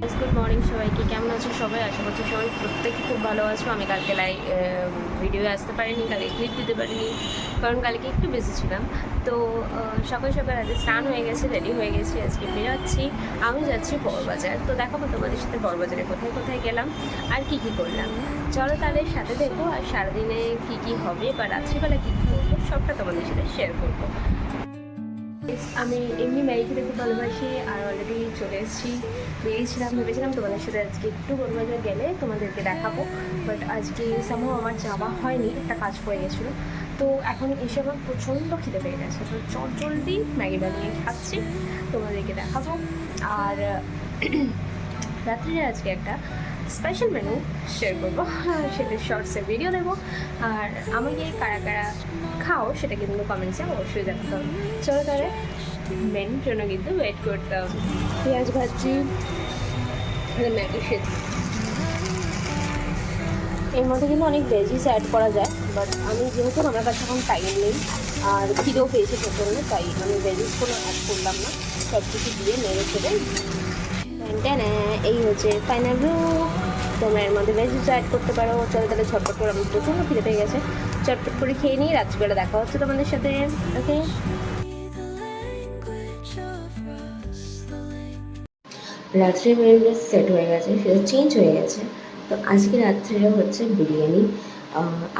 Good morning সবাইকে। কেমন আছো সবাই? আশা করছি সবাই প্রত্যেকে খুব ভালো আছো। আমি কালকে লাই ভিডিও আসতে পারিনি, কালকে ক্লিপ দিতে পারিনি, কারণ কালকে একটু বেশি ছিলাম। তো সকাল সকাল আজকে স্নান হয়ে গেছে রেডি হয়ে গেছি, আজকে বেরোচ্ছি। আমি যাচ্ছি বড়বাজার তো দেখাবো তোমাদের সাথে বড়বাজারে কোথায় কোথায় গেলাম, আর কি কি করলাম। চলো তাহলে সাথে দেখো, আর সারাদিনে কি কি হবে, বা রাত্রিবেলা কী কী করব, সবটা তোমাদের সাথে শেয়ার করব। আমি এমনি ম্যাগি খেতে খুব ভালোবাসি আর অলরেডি চলে এসেছি। বেরিয়েছিলাম ভেবেছিলাম তোমাদের সাথে আজকে একটু বড়বাজার গেলে তোমাদেরকে দেখাবো। বাট আজকে সামহ আমার যাওয়া হয়নি, একটা কাজ পড়ে গেছিল। তো এখন এসে আমার প্রচণ্ড খিদে পেয়ে গেছে। তো চট জলদি ম্যাগি বানিয়ে খাচ্ছি, তোমাদেরকে দেখাবো। আর রাত্রিরে আজকে একটা স্পেশাল মেনু শেয়ার করব। সেটা শর্টসে ভিডিও দেবো আর আমাকে কারা কারা খাও, সেটা কিন্তু কমেন্টসে অবশ্যই জানাতে হবে। চলো তাহলে মেনুর জন্য কিন্তু ওয়েট করতে হবে। পেঁয়াজ ভাজি ম্যাগি সেদ্ধ। এর মধ্যে কিন্তু অনেক ভেজিস অ্যাড করা যায় বাট আমি যেহেতু আমার কাছে এখন টাইম নেই, আর খিদেও পেয়েছে প্রচণ্ড তাই আমি ভেজিস কোনো অ্যাড করলাম না। সব কিছু দিয়ে নেড়ে ট্যান এই হচ্ছে ফাইনাল লুক তোমরা এর মধ্যে ভেজিস অ্যাড করতে পারো। চলো তাহলে ঝটপট করে আমি প্রচণ্ড খিদে পেয়ে গেছে। চটপট করে খেয়ে নিই রাত্রিবেলা দেখা হচ্ছে তোমাদের সাথে, ওকে? রাত্রে মেনুটা সেট হয়ে গেছে, সেটা চেঞ্জ হয়ে গেছে। তো আজকে রাত্রে হচ্ছে বিরিয়ানি।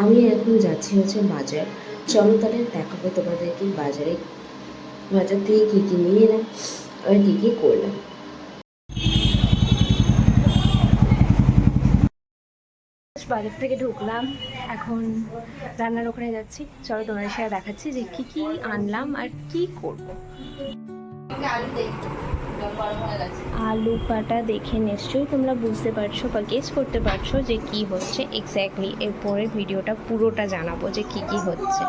আমি এখন যাচ্ছি হচ্ছে বাজার। চলো তাহলে দেখাবো তোমাদেরকে বাজারে। বাজার থেকে কী কী নিয়ে এলাম, আর কী কী করলাম। বাজার থেকে ঢুকলাম, এখন রান্নার ওখানে যাচ্ছি। চলো তোমাদের সাথে দেখাচ্ছি যে কি কি আনলাম আর কি করব। আলু পাটা দেখে নিশ্চয়ই তোমরা বুঝতে পারছ বা গেস করতে পারছ যে কি হচ্ছে এক্স্যাক্টলি এরপরে ভিডিওটা পুরোটা জানাব যে কি কি হচ্ছে।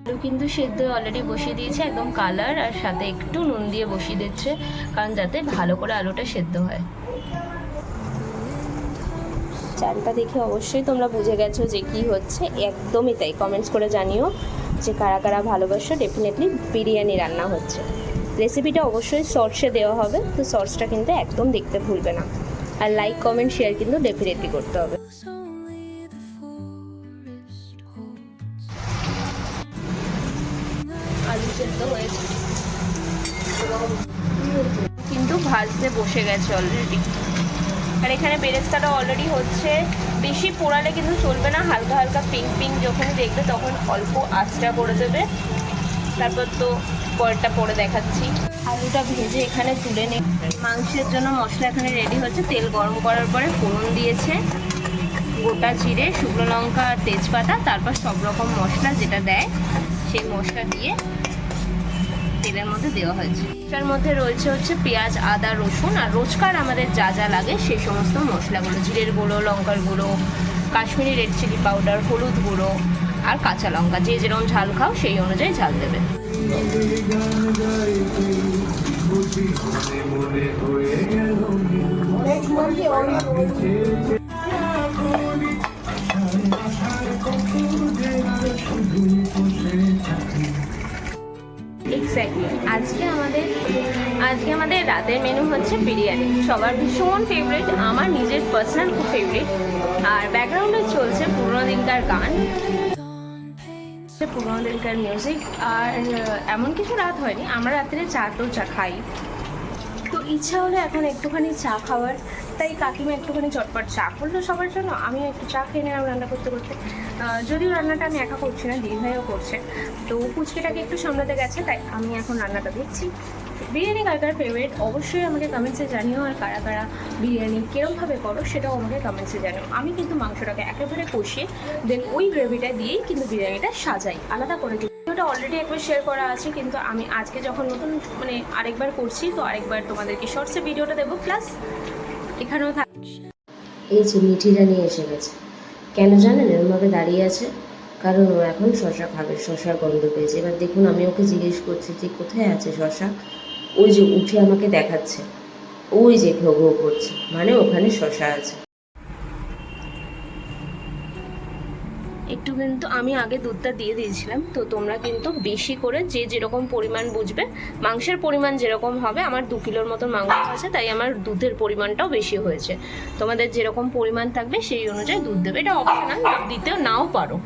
আলু কিন্তু সেদ্ধ অলরেডি বসিয়ে দিয়েছে, একদম কালার আর সাথে একটু নুন দিয়ে বসিয়ে দিচ্ছে, কারণ যাতে ভালো করে আলুটা সেদ্ধ হয়। চালটা দেখে অবশ্যই তোমরা বুঝে গেছো যে কি হচ্ছে। একদমই তাই কমেন্টস করে জানিও যে কারা কারা ভালোবাসো ডেফিনেটলি বিরিয়ানি রান্না হচ্ছে। রেসিপিটা অবশ্যই সর্ষে দেওয়া হবে, তো সর্সটা কিন্তু একদম দেখতে ভুলবে না। আর লাইক কমেন্ট শেয়ার কিন্তু ডেফিনেটলি করতে হবে। কিন্তু ভাজতে বসে গেছে অলরেডি আর এখানে বেরেস্তাটা অলরেডি হচ্ছে। বেশি পোড়ালে কিন্তু চলবে না, হালকা হালকা পিঙ্ক পিঙ্ক যখন দেখবে তখন অল্প আঁচটা করে দেবে। তারপর তো পরেরটা পরে দেখাচ্ছি। আলুটা ভেজে এখানে তুলে নে মাংসের জন্য মশলা এখানে রেডি হচ্ছে। তেল গরম করার পরে ফোড়ন দিয়েছে। গোটা জিরে, শুকনো লঙ্কা, তেজপাতা, তারপর সব রকম মশলা যেটা দেয়, সেই মশলা দিয়ে তেলের মধ্যে দেওয়া হয়েছে। তার মধ্যে রয়েছে হচ্ছে পেঁয়াজ আদা রসুন আর রোজকার আমাদের যা যা লাগে সেই সমস্ত মশলাগুলো। জিরের গুঁড়ো লঙ্কার গুঁড়ো কাশ্মীরি রেড চিলি পাউডার হলুদ গুঁড়ো আর কাঁচা লঙ্কা। যে যেরকম ঝাল খাও সেই অনুযায়ী ঝাল দেবে। এক্স্যাক্টলি আজকে আমাদের আজকে আমাদের রাতের মেনু হচ্ছে বিরিয়ানি। সবার ভীষণ ফেভারিট আমার নিজের পার্সোনাল খুব ফেভারিট আর ব্যাকগ্রাউন্ডে চলছে পুরোনো দিনকার গান। পুরোনো দিনকার মিউজিক আর এমন কিছু রাত হয়নি, আমরা রাত্রে চা তো চা খাই। ইচ্ছা হলো এখন একটুখানি চা খাওয়ার। তাই কাকিমা একটুখানি চটপট চা করল সবার জন্য, আমিও একটু চা খেয়ে নিলাম রান্না করতে করতে। যদিও রান্নাটা আমি একা করছি না দিদিভাইও করছে। তো পুচকিটাকে একটু সামলাতে গেছে, তাই আমি এখন রান্নাটা দেখছি। বিরিয়ানি কার কার ফেভারিট অবশ্যই আমাকে কমেন্টসে জানিও, আর কারা কারা বিরিয়ানি কীরমভাবে করো সেটাও আমাকে কমেন্টসে জানিও। আমি কিন্তু মাংসটাকে একেবারে কষিয়ে দেন ওই গ্রেভিটা দিয়েই কিন্তু বিরিয়ানিটা সাজাই, আলাদা করে ভিডিওটা অলরেডি একবার শেয়ার করা আছে, কিন্তু আমি আজকে যখন নতুন মানে আরেকবার করছি, তো আরেকবার তোমাদেরকে শর্টসে ভিডিওটা দেবো প্লাস এখানেও থাক এই যে মিঠিটা নিয়ে এসে গেছে। কেন জানেন? এরমভাবে দাঁড়িয়ে আছে। কারণ ও এখন শশা খাবে শশার গন্ধ পেয়েছে। এবার দেখুন, আমি ওকে জিজ্ঞেস করছি যে, কোথায় আছে শশা ওই যে উঠে আমাকে দেখাচ্ছে। ওই যে ঘো ঘো করছে। মানে ওখানে শশা আছে। একটু কিন্তু আমি আগে দুধটা দিয়ে দিয়েছিলাম, তো তোমরা কিন্তু বেশি করে যে যেরকম পরিমাণ বুঝবে, মাংসের পরিমাণ যেরকম হবে, আমার দু কিলোর মতন মাংস আছে, তাই আমার দুধের পরিমাণটাও বেশি হয়েছে। তোমাদের যেরকম পরিমাণ থাকবে, সেই অনুযায়ী দুধ দেবে, এটা অপশনাল দিতেও নাও পারো।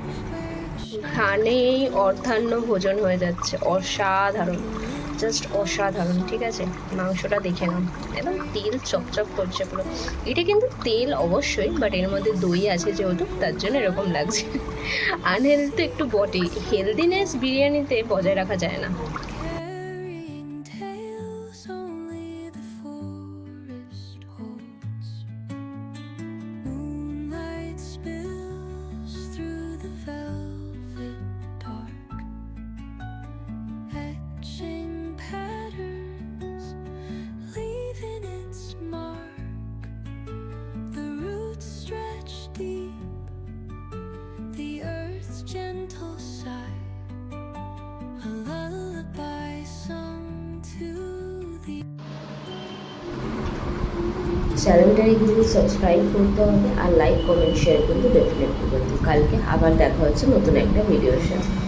ঘানেই অর্ধান্ন ভোজন হয়ে যাচ্ছে, অসাধারণ। জাস্ট অসাধারণ, ঠিক আছে? মাংসটা দেখে নাও। একদম তেল চপচপ করছে পুরো। এটা কিন্তু তেল অবশ্যই বাট এর মধ্যে দই আছে যেহেতু, তার জন্য এরকম লাগছে। আনহেলদি তো একটু বটেই। হেলদিনেস বিরিয়ানিতে বজায় রাখা যায় না। চ্যানেলটাকে কিন্তু সাবস্ক্রাইব করতে হবে আর লাইক কমেন্ট শেয়ার কিন্তু ডেফিনেটলি করতে কালকে আবার দেখা হচ্ছে নতুন একটা ভিডিওর সাথে।